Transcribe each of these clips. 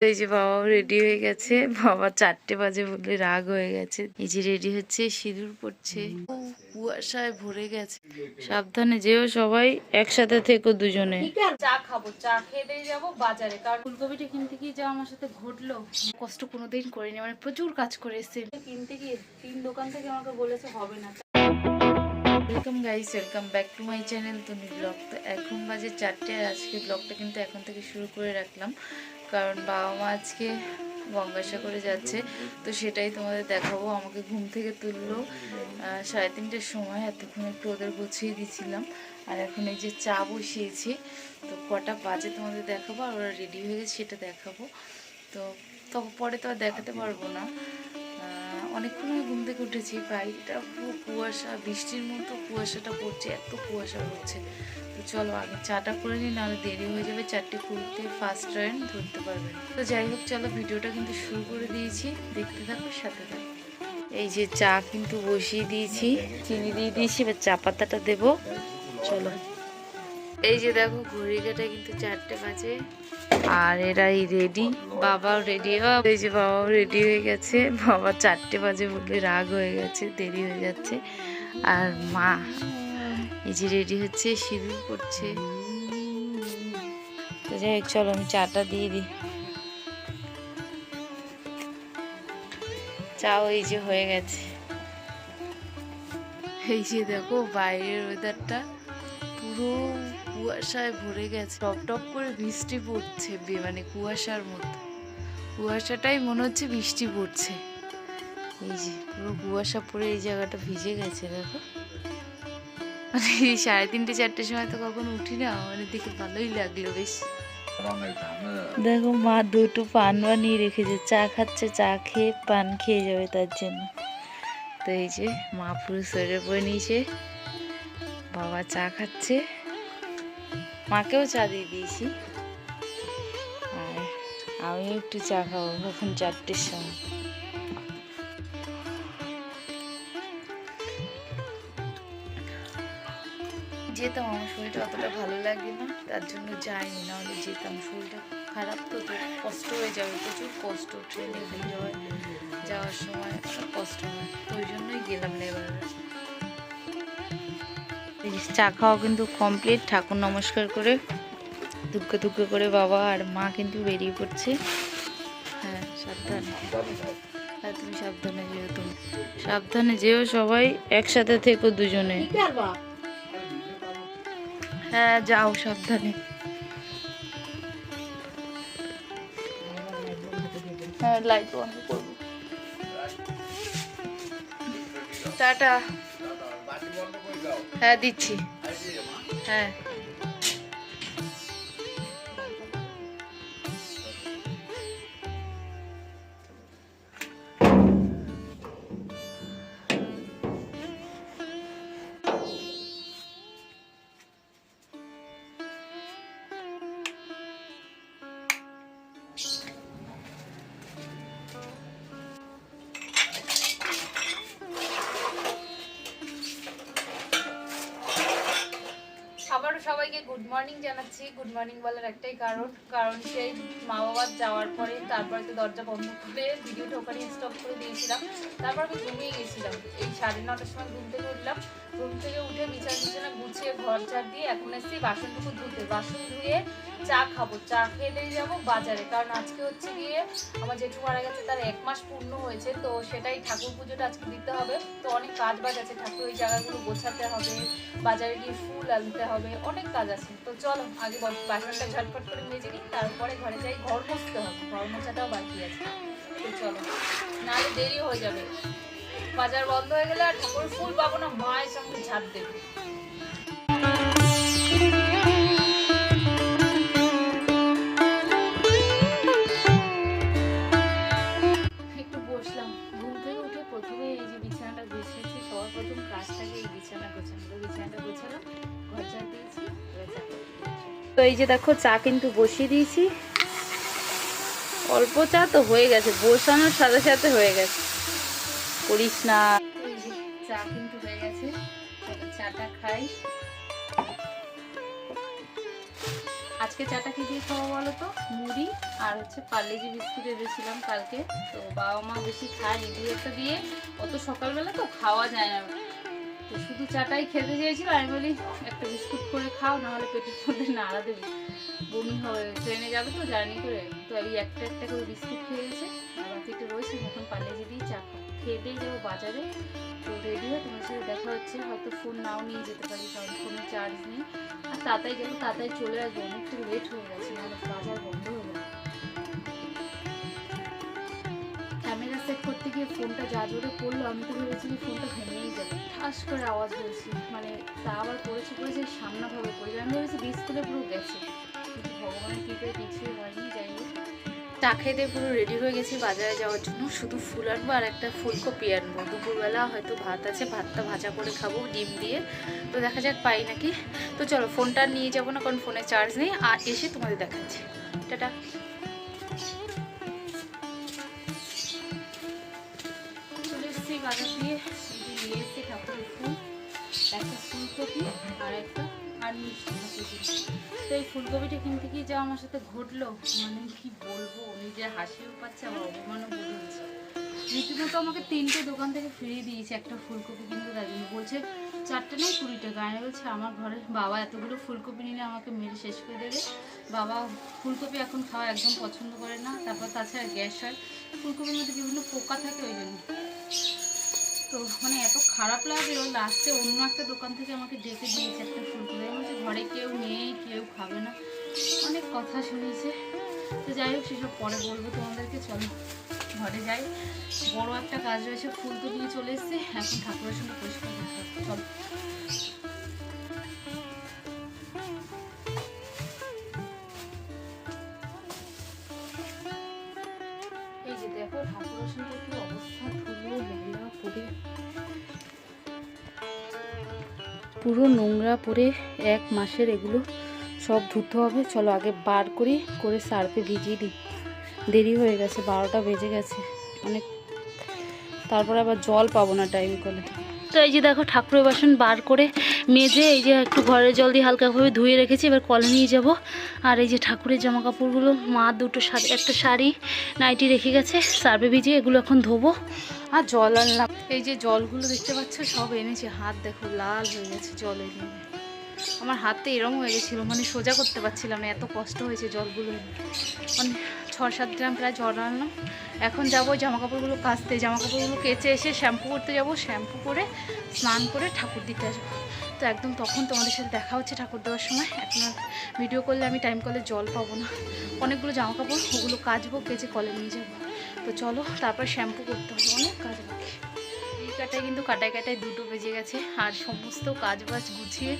এই যে বাবাও রেডি হয়ে গেছে। বাবা চারটে বাজে বলে রাগ হয়ে গেছে। এই যে রেডি হচ্ছে সিঁদুর পড়ছে। কুয়াশায় ভরে গেছে। সাবধানে যেও সবাই একসাথে থেকো দুজনে। চা খাব। চা খেয়ে দিয়ে যাব বাজারে। কারণ ফুলকপিটা কিনতে গিয়ে যা আমার সাথে ঘটলো কষ্ট কোনোদিন করিনি। মানে প্রচুর কাজ করে এসছে। কিনতে গিয়ে তিন দোকান থেকে আমাকে বলেছে হবে না। Welcome guys welcome back to my channel তুমি ব্লগ তো এখন বাজে চারটে আজকে ব্লগটা কিন্তু এখন থেকে শুরু করে রাখলাম। কারণ বাবা মা আজকে গঙ্গাসাগরে যাচ্ছে, তো সেটাই তোমাদের দেখাবো। আমাকে ঘুম থেকে তুললো। সাড়ে তিনটের সময় এতক্ষণ একটু ওদের গুছিয়ে দিয়েছিলাম আর এখন এই যে চা বসিয়েছি, তো কটা বাজে তোমাদের দেখাবো, আর ওরা রেডি হয়ে গেছে সেটা দেখাবো। তো তখন পরে তো আর দেখাতে পারব না। অনেকক্ষণ আমি ঘুম থেকে উঠেছি বাইরেটা পুরো কুয়াশা, বৃষ্টির মতো কুয়াশাটা পড়ছে, এত কুয়াশা পড়ছে। তো চলো আগে চাটা করে নিই, নাহলে দেরি হয়ে যাবে, চারটে কুড়িতে ফার্স্ট ট্রেন ধরতে পারবে। তো যাই হোক, চলো ভিডিওটা কিন্তু শুরু করে দিয়েছি। দেখতে থাকো, সাথে থাকো। এই যে চা কিন্তু বসিয়ে দিয়েছি, চিনি দিয়ে দিয়েছি, এবার চা পাতাটা দেবো। চলো। এই যে দেখো ঘড়ি কাটা কিন্তু চারটে বাজে। আর এরাই রেডি বাবাও রেডি এই যে বাবাও রেডি হয়ে গেছে। বাবা চারটে বাজে বলে রাগ হয়ে গেছে, দেরি হয়ে যাচ্ছে। আর মা, এই যে রেডি হচ্ছে, সিঁদুর তো যাই হোক, চলো আমি চাটা দিয়ে দিই। চাও, এই যে হয়ে গেছে। এই যে দেখো, বাইরের ওয়েদারটা পুরো কুয়াশায় ভরে গেছে। টপ টপ করে বৃষ্টি পড়ছে মানে কুয়াশার মতো কুয়াশাটাই মনে হচ্ছে বৃষ্টি পড়ছে। এই যে, পুরো কুয়াশা পড়ে এই জায়গাটা ভিজে গেছে, দেখো। মানে এই সাড়ে তিনটে, চারটের সময় তো কখনো উঠি না মানে দেখে ভালোই লাগল বেশ। দেখো মা দুটো পান বানিয়ে রেখেছে, চা খাচ্ছে, চা খেয়ে পান খেয়ে যাবে তার জন্য। তো এই যে, মা পুরো শরীরে পরে নিয়েছে, বাবা চা খাচ্ছে। মাকেও চা দিয়ে দিয়েছি। আর আমিও একটু চা খাব এখন চারটের সময়। যেতাম, আমার শরীরটা অতটা ভালো লাগে না, তার জন্য যাইনি, নাহলে যেতাম। শরীরটা খারাপ তো তো কষ্ট হয়ে যাবে, প্রচুর কষ্ট ট্রেনে ভিড় যাওয়ার সময় কষ্ট হয়, তো ওই জন্যই গেলাম না এবার। চা খাওয়া কিন্তু কমপ্লিট ঠাকুর নমস্কার করে, দুগ্গে দুগ্গে করে বাবা আর মা কিন্তু বেরিয়ে পড়ছে। হ্যাঁ সাবধানে। হ্যাঁ তুমি সাবধানে যেও, তুমি সাবধানে যেও সবাই, একসাথে থেকো দুজনে। হ্যাঁ যাও সাবধানে। হ্যাঁ লাইট বন্ধ করব। টাটা। হ্যাঁ দিচ্ছি। হ্যাঁ। মর্নিং বলার একটাই কারণ। কারণ সেই মা বাবার যাওয়ার পরে তারপরে তো দরজা বন্ধ করে ভিডিওটা ওখানে স্টপ করে দিয়েছিলাম। তারপর আমি ঘুমিয়ে গেছিলাম। এই সাড়ে নটার সময় ঘুম থেকে উঠলাম। ঘুম থেকে উঠে বিছানা বিছানা গুছিয়ে ঘর ঝাড় দিয়ে এখন এসেছি বাসনটুকু ধুতে। বাসন ধুয়ে চা খাব, চা খেয়ে যাব বাজারে। কারণ আজকে হচ্ছে গিয়ে আমার জেঠু মারা গেছে, তার এক মাস পূর্ণ হয়েছে, তো সেটাই ঠাকুর পুজোটা আজকে দিতে হবে। তো অনেক কাজ বাজ আছে, ঠাকুর ওই জায়গাগুলো গোছাতে হবে, বাজারে গিয়ে ফুল আনতে হবে, অনেক কাজ আছে। তো চলো, আগে বস- বাসনটা ঝটফট করে মেজে নিই, তারপরে ঘরে যাই, ঘর মুছতে হবে, ঘর মোছাটাও বাকি আছে। তো চলো, নাহলে দেরি হয়ে যাবে। বাজার বন্ধ হয়ে গেলে আর ঠাকুর ফুল পাবো না, মায়ের সঙ্গে ঝাড় দেবে। এই যে দেখো, চা কিন্তু বসিয়ে দিয়েছি। অল্প চা তো হয়ে গেছে, বসানোর সাথে সাথে হয়ে গেছে। করিস না। চা কিন্তু হয়ে গেছে চাটা খাই। আজকে চাটা কি দিয়ে খাব বলো তো? মুড়ি আর হচ্ছে পার্লেজি বিস্কুট এনেছিলাম কালকে। তো বাবা মা বেশি খায় দিয়ে একটা দিয়ে। অত সকালবেলা তো খাওয়া যায় না। তো শুধু চাটাই খেতে চেয়েছিল, আমি বলি একটা বিস্কুট করে খাও, নাহলে পেটের মধ্যে নাড়া দেবে। বমি হবে ট্রেনে যাবে তো, জার্নি করে। তো এই একটা একটা করে বিস্কুট খেয়ে গেছে। আর বাকিটা রয়েছে এখন পার্লেজি দিয়ে চা খেয়ে দিয়ে যাব বাজারে। তো রেডি হয়ে তোমার সাথে দেখা হচ্ছে। হয়তো ফোন নাও নিয়ে যেতে পারি, কারণ ফোনে চার্জ নেই। আর তাড়াতাড়ি যাব, তাড়াতাড়ি চলে আসব, অনেকটা লেট হয়ে গেছে নাহলে বাজার বন্ধ হয়ে যাবে ক্যামেরা সেট করতে গিয়ে ফোনটা যা জোরে পড়ল আমি তো ভেবেছি ফোনটা ভেঙেই যাবে। ঠাস করে আওয়াজ হয়েছে মানে তা আবার পড়েছে পড়েছে সামনাভাবে পড়েছে আমি ভেবেছি ডিসপ্লে পুরো গেছে। কিন্তু ভগবানের কৃপায় কিছুই হয়নি, যাই হোক। চা খেতে পুরো রেডি হয়ে গেছি বাজারে যাওয়ার জন্য। শুধু ফুল আনব আর একটা ফুলকপি আনব। দুপুরবেলা হয়তো ভাত আছে, ভাতটা ভাজা করে খাব, ডিম দিয়ে। তো দেখা যাক পাই নাকি। তো চলো, ফোনটা নিয়ে যাব না, কারণ ফোনে চার্জ নেই। আর এসে তোমাদের দেখাচ্ছি। টাটা। চলে এসেছি বাজার দিয়ে। ফুলকপি আর একটা আর মিষ্টি তো এই ফুলকপিটা কিনতে গিয়ে যা আমার সাথে ঘটলো মানে কি বলব নিজের হাসিও পাচ্ছে আমার অপমানও বোধ হচ্ছে। রীতিমতো আমাকে তিনটে দোকান থেকে ফিরিয়ে দিয়েছে একটা ফুলকপি কিনতে তার জন্য। বলছে, চারটে নেই কুড়ি টাকা আমি বলছে, আমার ঘরে বাবা এতগুলো ফুলকপি নিলে আমাকে মেরে শেষ করে দেবে। বাবা ফুলকপি এখন খাওয়া একদম পছন্দ করে না। তারপর তাছাড়া গ্যাস হয়। ফুলকপির মধ্যে বিভিন্ন পোকা থাকে ওই জন্য। তো মানে এত খারাপ লাগল, লাস্টে অন্য একটা দোকান থেকে আমাকে ডেকে দিয়েছে একটা ফুল আমি বলছি, ঘরে কেউ নেই, কেউ খাবে না। অনেক কথা শুনেছে। তো যাই হোক, সেসব পরে বলব তোমাদেরকে। চলো, ঘরে যাই। বড় একটা কাজ রয়েছে, ফুল তো নিয়ে চলে এসছে। এখন ঠাকুরের সঙ্গে পরিষ্কার চলো। পুরো নোংরা পরে এক মাসের এগুলো সব ধুতে হবে। চলো আগে বার করি, করে সার্ফে ভিজিয়ে দিই। দেরি হয়ে গেছে, বারোটা বেজে গেছে। অনেক তারপরে আবার জল পাবো না টাইম কলে। তো এই যে দেখো ঠাকুরের বাসন বার করে মেজে এই যে একটু ঘরের জল দিয়ে হালকাভাবে ধুয়ে রেখেছি, এবার কলে নিয়ে যাব। আর এই যে ঠাকুরের জামা কাপড়গুলো মা দুটো শাড়ি, একটা শাড়ি নাইটি রেখে গেছে সার্ভে ভিজিয়ে এগুলো এখন ধোবো। আর জল আনলাম। এই যে জলগুলো দেখতে পাচ্ছ, সব এনেছি। হাত দেখো, লাল হয়ে গেছে জল এনে। আমার হাতে এরম হয়ে গেছিল মানে সোজা করতে পারছিলাম না, এত কষ্ট হয়েছে জলগুলো মানে ছ সাত গ্রাম প্রায় জল আনলাম। এখন যাব জামা কাপড়গুলো কাচতে। জামা কাপড়গুলো কেচে এসে শ্যাম্পু করতে যাব। শ্যাম্পু করে, স্নান করে ঠাকুর দিতে আসব। তো একদম তখন তোমাদের সাথে দেখা হচ্ছে ঠাকুর দেওয়ার সময়। এখন ভিডিও করলে আমি টাইম কলে জল পাবো না। অনেকগুলো জামা কাপড়, ওগুলো কাচবো, কেচে কলে নিয়ে যাব। তো চলো, তারপর শ্যাম্পু করতে হবে। অনেক কাজ বাকি। এই কাটায় কিন্তু কাটায় কাটায় দুটো বেজে গেছে। আর সমস্ত কাজ বাজ গুছিয়ে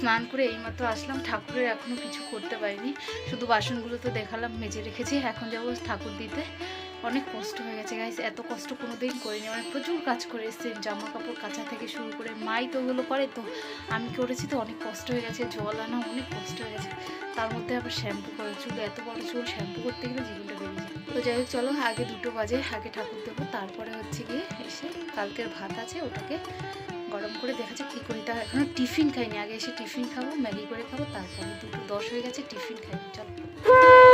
স্নান করে এইমাত্র আসলাম। ঠাকুরের এখনও কিছু করতে পারিনি। শুধু বাসনগুলো তো দেখালাম, মেজে রেখেছি। এখন যাব ঠাকুর দিতে। অনেক কষ্ট হয়ে গেছে গাইস এত কষ্ট কোনো কোনোদিন করিনি। মানে প্রচুর কাজ করে এসেছি। জামা কাপড় কাচা থেকে শুরু করে মাই তো ওগুলো করে, তো আমি করেছি তো অনেক কষ্ট হয়ে গেছে। জল আনা অনেক কষ্ট হয়ে গেছে। তার মধ্যে আবার শ্যাম্পু করে চুল, এত বড় চুল শ্যাম্পু করতে গেলে জীবনটা বেরিয়ে যায়। তো যাই হোক, চলো আগে দুটো বাজে, আগে ঠাকুর দেবো তারপরে হচ্ছে গিয়ে এসে কালকের ভাত আছে, ওটাকে গরম করে দেখা যাক কী করি। তা এখনও টিফিন খাইনি। আগে এসে টিফিন খাব, ম্যাগি করে খাব, তারপরে দুটো দশ হয়ে গেছে, টিফিন খাইনি। চলো।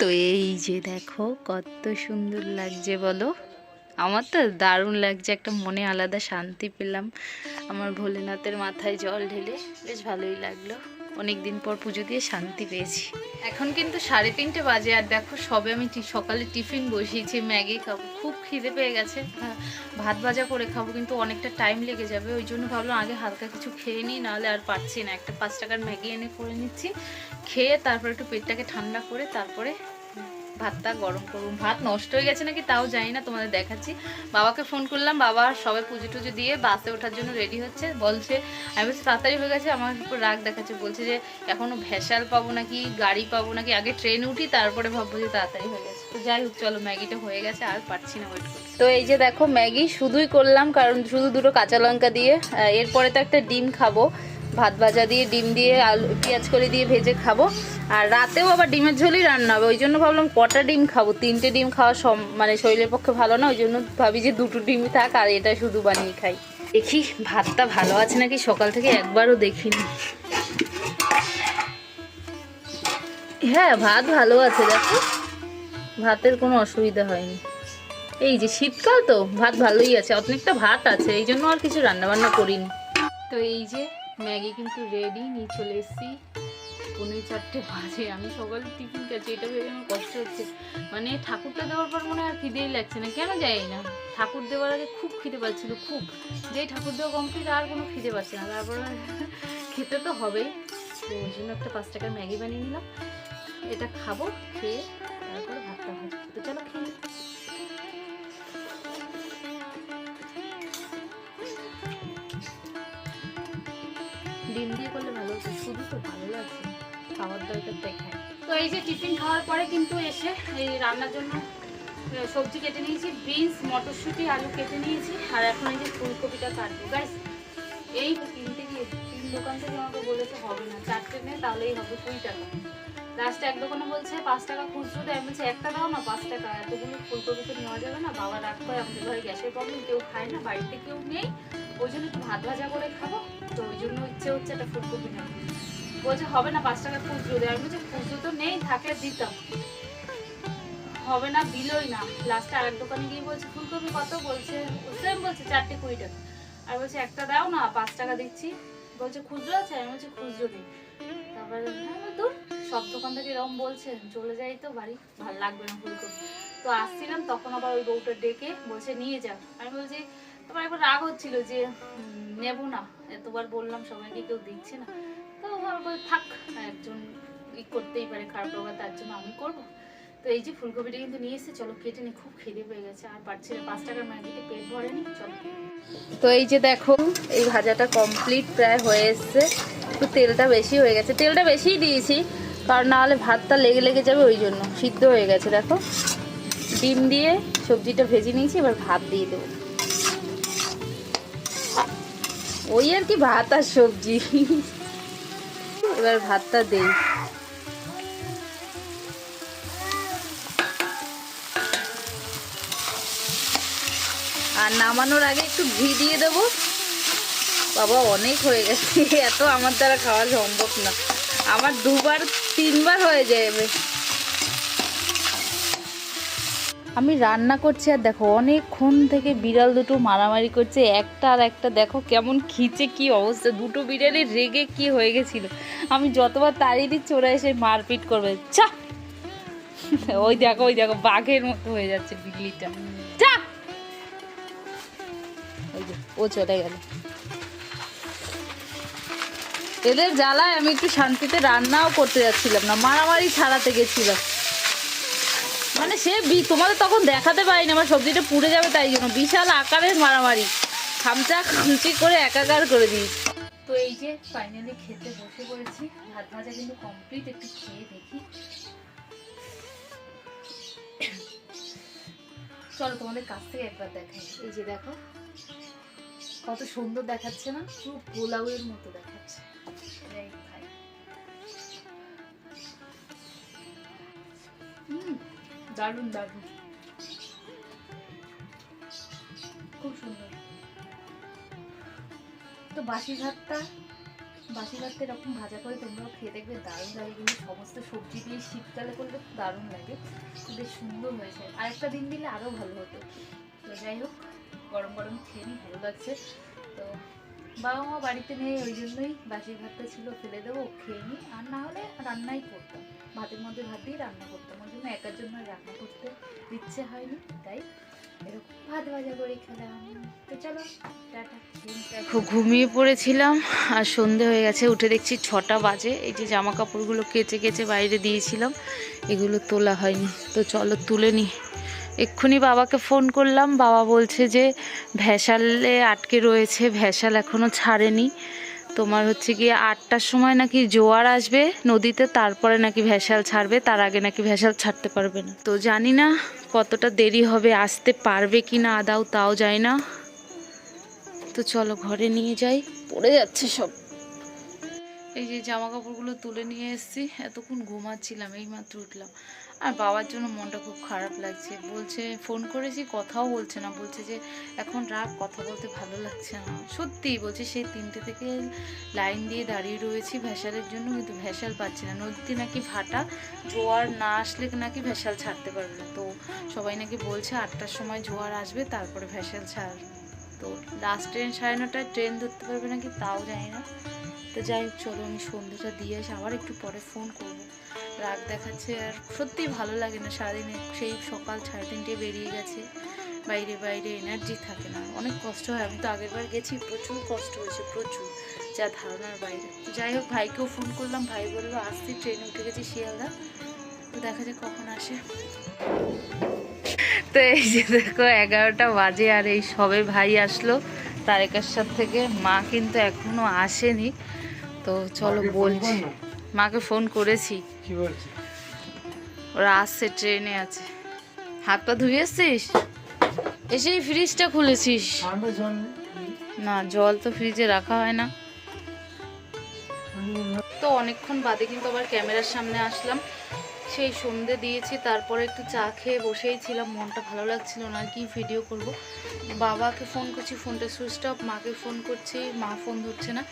তো এই যে দেখো, কত সুন্দর লাগছে বলো। আমার তো দারুণ লাগছে, একটা মনে আলাদা শান্তি পেলাম। আমার ভোলেনাথের মাথায় জল ঢেলে, বেশ ভালোই লাগল। অনেক দিন পর পুজো দিয়ে শান্তি পেয়েছি। এখন কিন্তু সাড়ে তিনটে বাজে আর দেখো সবে আমি সকালে টিফিন বসিয়েছি ম্যাগি খাব খুব খিদে পেয়ে গেছে। হ্যাঁ, ভাত ভাজা করে খাব কিন্তু অনেকটা টাইম লেগে যাবে ওই জন্য ভাবলাম আগে হালকা কিছু খেয়ে নিই নাহলে আর পারছি না। একটা পাঁচ টাকার ম্যাগি এনে করে নিচ্ছি খেয়ে তারপরে একটু পেটটাকে ঠান্ডা করে তারপরে ভাতটা গরম করব ভাত নষ্ট হয়ে গেছে নাকি তাও জানি না, তোমাদের দেখাচ্ছি। বাবাকে ফোন করলাম, বাবা সবাই পুজো টুজো দিয়ে বাসে ওঠার জন্য রেডি হচ্ছে। বলছে, আমি বলছি, তাড়াতাড়ি হয়ে গেছে? আমার উপর রাগ দেখাচ্ছে। বলছে যে, এখনও ভেসাল পাবো নাকি, গাড়ি পাবো নাকি? আগে ট্রেনে উঠি, তারপরে ভাববো যে তাড়াতাড়ি হয়ে গেছে। তো যাই হোক, চলো, ম্যাগিটা হয়ে গেছে, আর পারছি না ওয়েট করতে। তো এই যে দেখো, ম্যাগি শুধুই করলাম, কারণ শুধু দুটো কাঁচা লঙ্কা দিয়ে এরপরে তো একটা ডিম খাব। ভাত ভাজা দিয়ে, ডিম দিয়ে, আলু, পেঁয়াজ করে দিয়ে ভেজে খাব। আর রাতেও আবার ডিমের ঝোলই রান্না হবে, ওই জন্য ভাবলাম কটা ডিম খাব? তিনটে ডিম খাওয়া সম মানে শরীরের পক্ষে ভালো না, ওই জন্য ভাবি যে দুটো ডিমই থাক আর এটা শুধু বানিয়ে খাই। দেখি, ভাতটা ভালো আছে নাকি? সকাল থেকে একবারও দেখিনি। হ্যাঁ ভাত ভালো আছে, দেখো। ভাতের কোনো অসুবিধা হয়নি। এই যে শীতকাল তো, ভাত ভালোই আছে অনেকটা ভাত আছে, এই জন্য আর কিছু রান্না বান্না করিনি। তো এই যে ম্যাগি কিন্তু রেডি নিয়ে চলে এসেছি। পনেরো চারটে বাজে, আমি সকালে টিফিন খাচ্ছি এটা ভেবে আমার কষ্ট হচ্ছে। মানে ঠাকুরটা দেওয়ার পর মনে আর খিদেই লাগছে না, কেন যাই না? ঠাকুর দেওয়ার আগে খুব খিদে পাচ্ছিল, খুব। যেই ঠাকুর দেওয়া কমপ্লিট আর কোনো খিদে পাচ্ছে না। তারপর খেতে তো হবেই। তো ওই জন্য একটা পাঁচ টাকার ম্যাগি বানিয়ে নিলাম। এটা খাব, খেয়ে তারপর ভাতটা ভাজবো। ডিম দিয়ে করলে ভালো হতো, শুধু তো ভালো লাগছে। খাবার দরকারটাই খাই তো এই যে টিফিন খাওয়ার পরে কিন্তু এসে এই রান্নার জন্য সবজি কেটে নিয়েছি, বিনস, মটরশুঁটি, আলু কেটে নিয়েছি, আর এখন এই যে ফুলকপিটা কাটবো গাইস এই কিনতে গিয়ে তিন দোকান থেকে আমাকে বলেছে হবে না, চারটে নেই, তাহলেই হবে কুড়ি টাকা লাস্টে এক দোকানে বলছে, পাঁচ টাকা খুচরো দেয়, আমি বলছি, একটা দাও না, পাঁচ টাকা, এতগুলো ফুলকপি তো নেওয়া যাবে না, বাবা রাগ করে আমাদের ঘরে গ্যাসের প্রবলেম কেউ খায় না, বাড়িতে কেউ নেই, ওই জন্য একটু ভাত ভাজা করে খাব তো ওই জন্য ইচ্ছে হচ্ছে একটা ফুলকপি নেব বলছে হবে না পাঁচ টাকা খুচরো দেয়। আমি বলছি খুচরো তো নেই থাকলে দিতাম। হবে না দিলই না। লাস্টে দোকানে গিয়ে বলছে ফুলকপি কত? বলছে সেম বলছে চারটে কুড়ি টাকা। আর বলছে একটা দাও না পাঁচ টাকা দিচ্ছি। বলছে খুচরো আছে? আমি বলছি খুচরো নেই। তারপরে হ্যাঁ, দূর সব দোকান থেকে এরকম বলছে চলে যাই তো বাড়ি ভালো লাগবে না ফুলকপি তো আসছিলাম তখন আবার ওই বউটা ডেকে বলছে নিয়ে যা। আমি বলছি তোমার একবার রাগ হচ্ছিল যে নেব না। এতবার বললাম, সবাইকে কেউ দিচ্ছে না। তো থাক, একজন ই করতেই পারে, খারাপ লাগা তার জন্য আমি করব। তো এই যে ফুলকপিটা কিন্তু নিয়ে এসে চলো কেটে নি, খুব খিদে পেয়ে গেছে। আর পারছি না, পাঁচ টাকার ম্যাগিতে পেট ভরেনি চলো। তো এই যে দেখো, এই ভাজাটা কমপ্লিট প্রায় হয়ে এসছে। একটু তেলটা বেশি হয়ে গেছে। তেলটা বেশিই দিয়েছি, কারণ না হলে ভাতটা লেগে লেগে যাবে ওই জন্য। সিদ্ধ হয়ে গেছে, দেখো। ডিম দিয়ে সবজিটা ভেজে নিয়েছি, এবার ভাত দিয়ে দেবো। ওই আর কি ভাত আর সবজি। এবার ভাতটা দেই। আর নামানোর আগে একটু ঘি দিয়ে দেবো। বাবা, অনেক হয়ে গেছে। এত আমার দ্বারা খাওয়া সম্ভব না। আমার দুবার, তিনবার হয়ে যাবে। আমি রান্না করছি আর দেখো, অনেকক্ষণ থেকে বিড়াল দুটো মারামারি করছে, একটা আর একটা। দেখো কেমন খিচে কি অবস্থা, দুটো বিড়ালে রেগে কি হয়ে গেছিল। আমি যতবার তাড়িয়ে দিচ্ছি, ওরা এসে মারপিট করবে। চা ওই দেখো ওই দেখো, বাঘের মতো হয়ে যাচ্ছে বিড়লিটা চা ওই যে, ও চলে গেল। এদের জ্বালায় আমি একটু শান্তিতে রান্নাও করতে যাচ্ছিলাম না, মারামারি ছাড়াতে গেছিলাম। মানে সে তোমাদের তখন দেখাতে পারিনি, আমার সবজিটা পুড়ে যাবে তাই জন্য। বিশাল আকারের মারামারি। খামচা খামচি করে একাকার করে দিয়েছি তো এই যে ফাইনালি খেতে বসে পড়েছি। ভাত ভাজা কিন্তু কমপ্লিট একটু খেয়ে দেখি। চলো তোমাদের কাছ থেকে একবার দেখাই। এই যে দেখো, কত সুন্দর দেখাচ্ছে না? পুরো পোলাওয়ের মতো দেখাচ্ছে। হুম। দারুণ দারুণ খুব সুন্দর। তো বাসি ভাতটা বাসি ভাতটা এরকম ভাজা করে তোমরাও খেয়ে দেখবে, দারুণ লাগে কিন্তু সমস্ত সবজি দিয়ে শীতকালে করলে দারুণ লাগে। বেশ সুন্দর হয়েছে। আর একটা দিন দিলে আরও ভালো হতো। তো যাই হোক, গরম গরম খেয়ে নিই ভালো লাগছে। তো বাবা মা বাড়িতে নেই, ওই জন্যই বাসি ভাতটা ছিল, ফেলে দেবো, খেয়ে নিই আর না হলে রান্নাই করতাম। ভাতের মধ্যে ভাত রান্না করতাম। ওই জন্য একার জন্য রান্না করতে ইচ্ছে হয়নি, তাই এরকম ভাত ভাজা করে খেলাম। তো চলো ঘুমিয়ে পড়েছিলাম আর সন্ধে হয়ে গেছে, উঠে দেখছি ছটা বাজে। এই যে জামা কাপড়গুলো কেচে কেচে বাইরে দিয়েছিলাম, এগুলো তোলা হয়নি। তো চলো, তুলে নি। এক্ষুনি বাবাকে ফোন করলাম, বাবা বলছে যে ভ্যাসালে আটকে রয়েছে ভ্যাসাল এখনও ছাড়েনি। তোমার হচ্ছে গিয়ে আটটার সময় নাকি জোয়ার আসবে নদীতে, তারপরে নাকি ভ্যাসাল ছাড়বে, তার আগে নাকি ভ্যাসাল ছাড়তে পারবে না। তো জানি না কতটা দেরি হবে, আসতে পারবে কি না আদাও তাও যায় না। তো চলো ঘরে নিয়ে যাই, পড়ে যাচ্ছে সব। এই যে জামা কাপড়গুলো তুলে নিয়ে এসেছি, এতক্ষণ ঘুমাচ্ছিলাম এই মাত্র উঠলাম। আর বাবার জন্য মনটা খুব খারাপ লাগছে। বলছে, ফোন করেছি, কথাও বলছে না। বলছে যে, এখন রাগ, কথা বলতে ভালো লাগছে না। সত্যিই বলছে সেই তিনটে থেকে লাইন দিয়ে দাঁড়িয়ে রয়েছি ভ্যাসালের জন্য, কিন্তু ভ্যাসাল পাচ্ছি না। নদীতে নাকি ভাটা, জোয়ার না আসলে নাকি ভ্যাসাল ছাড়তে পারবে না। তো সবাই নাকি বলছে, আটটার সময় জোয়ার আসবে, তারপরে ভ্যাসাল ছাড়। তো লাস্ট ট্রেন সাড়ে নটায় ট্রেন ধরতে পারবে নাকি তাও জানি না। তো যাই হোক, চলো আমি সন্ধ্যেটা দিয়ে এসে আবার একটু পরে ফোন করব। রাগ দেখাচ্ছে আর সত্যিই ভালো লাগে না সারাদিনে। সেই সকাল সাড়ে তিনটে বেরিয়ে গেছে বাইরে বাইরে এনার্জি থাকে না। অনেক কষ্ট হয়। আমি তো আগের বার গেছি প্রচুর কষ্ট হয়েছে প্রচুর। যা ধারণার বাইরে। যাই হোক ভাইকেও ফোন করলাম ভাই বলল আসছি ট্রেনে উঠে গেছি শিয়ালদা। তো দেখা যাক কখন আসে। তো এই যে দেখো এগারোটা বাজে আর এই সবে ভাই আসলো তারেকার সাথে থেকে। মা কিন্তু এখনও আসেনি। তো চলো বলছি। মাকে ফোন করেছি। কি বলছি? ওরা আসছে ট্রেনে আছে। হাত পা ধুয়ে এসছিস? এসেই ফ্রিজটা খুলেছিস। না জল তো ফ্রিজে রাখা হয় না। তো অনেকক্ষণ বাদে কিন্তু আবার ক্যামেরার সামনে আসলাম। সেই সন্ধে দিয়েছি তারপরে একটু চা খেয়ে বসেই ছিলাম। মনটা ভালো লাগছিল না আর কি ভিডিও করব? বাবাকে ফোন করছি ফোনটা সুইচ অফ মাকে ফোন করছি মা ফোন ধরছে না।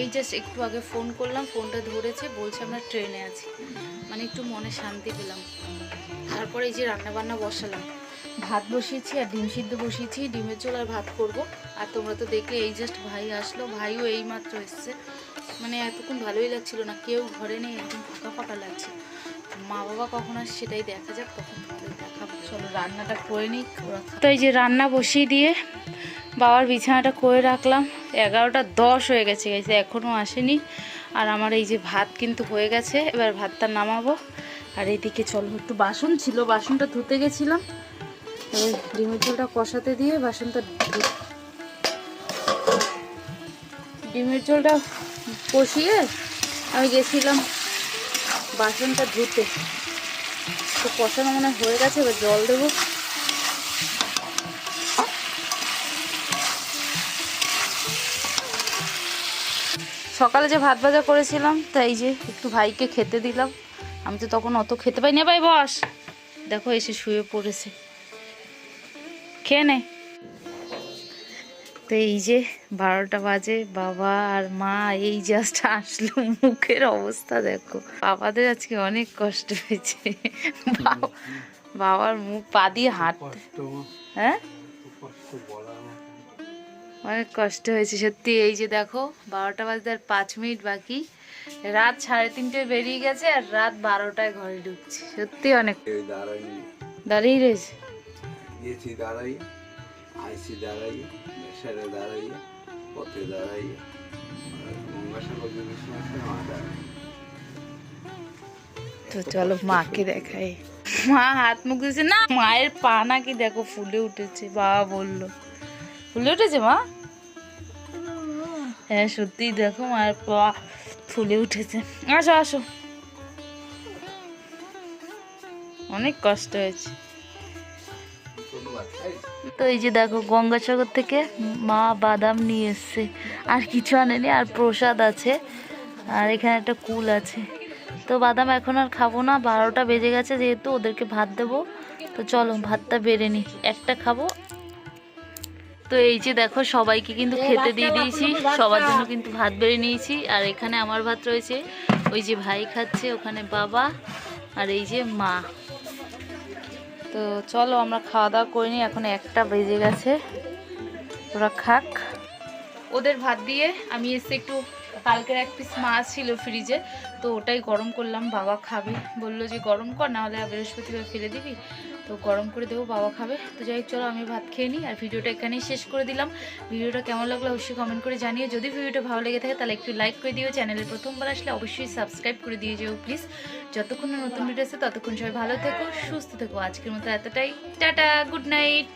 এই জাস্ট একটু আগে ফোন করলাম ফোনটা ধরেছে, বলছে আমরা ট্রেনে আছি। মানে একটু মনে শান্তি পেলাম। তারপরে এই যে রান্না বান্না বসালাম। ভাত বসিয়েছি আর ডিম সিদ্ধ বসিয়েছি, ডিমের ঝোল আর ভাত করব। আর তোমরা তো দেখলে এই জাস্ট ভাই আসলো, ভাইও এই মাত্র এসছে। মানে এতক্ষণ ভালোই লাগছিল না, কেউ ঘরে নেই, একদম ফাঁকা ফাঁকা লাগছে। মা বাবা কখন আসে সেটাই দেখা যাক, তখন চলো রান্নাটা করে নিই তো এই যে রান্না বসিয়ে দিয়ে বাবার বিছানাটা করে রাখলাম। এগারোটা দশ হয়ে গেছে গেছে এখনও আসেনি। আর আমার এই যে ভাত কিন্তু হয়ে গেছে, এবার ভাতটা নামাবো। আর এইদিকে চলো, একটু বাসন ছিল, বাসনটা ধুতে গেছিলাম। এবার ডিমের ঝোলটা কষাতে দিয়ে বাসনটা ডিমের ঝোলটা কষিয়ে আমি গেছিলাম বাসনটা ধুতে। তো কষানো মনে হয়ে গেছে, এবার জল দেবো। সকালে যে ভাত ভাজা করেছিলাম তাই যে একটু ভাইকে খেতে দিলাম। আমি তো তখন অত খেতে পাই না ভাই বস। দেখো এসে শুয়ে পড়েছে। খেয়ে নে। তো এই যে বারোটা বাজে বাবা আর মা এই জাস্ট আসলো। মুখের অবস্থা দেখো। বাবাদের আজকে অনেক কষ্ট হয়েছে। বাবা- বাবার মুখ পা দিয়ে হাঁটতে হ্যাঁ? অনেক কষ্ট হয়েছে সত্যি। এই যে দেখো বারোটা বাজতে আর পাঁচ মিনিট বাকি। রাত সাড়ে তিনটায় বেরিয়ে গেছে আর রাত বারোটায় ঘরে ঢুকছি। সত্যি অনেক। দাঁড়াই। দাঁড়িয়ে রয়েছে। গেছি দাঁড়াই আইসি পথে তো চলো মাকে দেখাই। মা হাত মুখ দিয়েছে না মায়ের পা নাকি দেখো ফুলে উঠেছে বাবা বলল। ফুলে উঠেছে মা? হ্যাঁ সত্যি দেখো মায়ের পা ফুলে উঠেছে। আসো আসো। অনেক কষ্ট হয়েছে। তো এই যে দেখো, গঙ্গাসাগর থেকে মা বাদাম নিয়ে এসছে। আর কিছু আনেনি, আর প্রসাদ আছে, আর এখানে একটা কুল আছে। তো বাদাম এখন আর খাব না, বারোটা বেজে গেছে যেহেতু ওদেরকে ভাত দেবো। তো চলো, ভাতটা বেড়ে নি একটা খাব তো এই যে দেখো সবাইকে কিন্তু খেতে দিয়ে দিয়েছি। সবার জন্য কিন্তু ভাত বেড়ে নিয়েছি। আর এখানে আমার ভাত রয়েছে। ওই যে ভাই খাচ্ছে ওখানে বাবা আর এই যে মা। তো চলো আমরা খাওয়া দাওয়া করিনি এখন একটা বেজে গেছে। ওরা খাক। ওদের ভাত দিয়ে আমি এসে একটু কালকের এক পিস মাছ ছিল ফ্রিজে তো ওটাই গরম করলাম। বাবা খাবে। বলল যে গরম কর না হলে বৃহস্পতিবার ফেলে দিবি? তো গরম করে দেবো, বাবা খাবে। তো যাই চলো আমি ভাত খেয়ে নিই। আর ভিডিওটা এখানেই শেষ করে দিলাম। ভিডিওটা কেমন লাগল অবশ্যই কমেন্ট করে জানিও। যদি ভিডিওটা ভালো লেগে থাকে, তাহলে একটু লাইক করে দিও। চ্যানেলে প্রথমবার আসলে অবশ্যই সাবস্ক্রাইব করে দিয়ে যেও প্লিজ যতক্ষণ নতুন ভিডিও আছে ততক্ষণ সবাই ভালো থেকো, সুস্থ থেকো। আজকের মতো এতটাই। Tata good night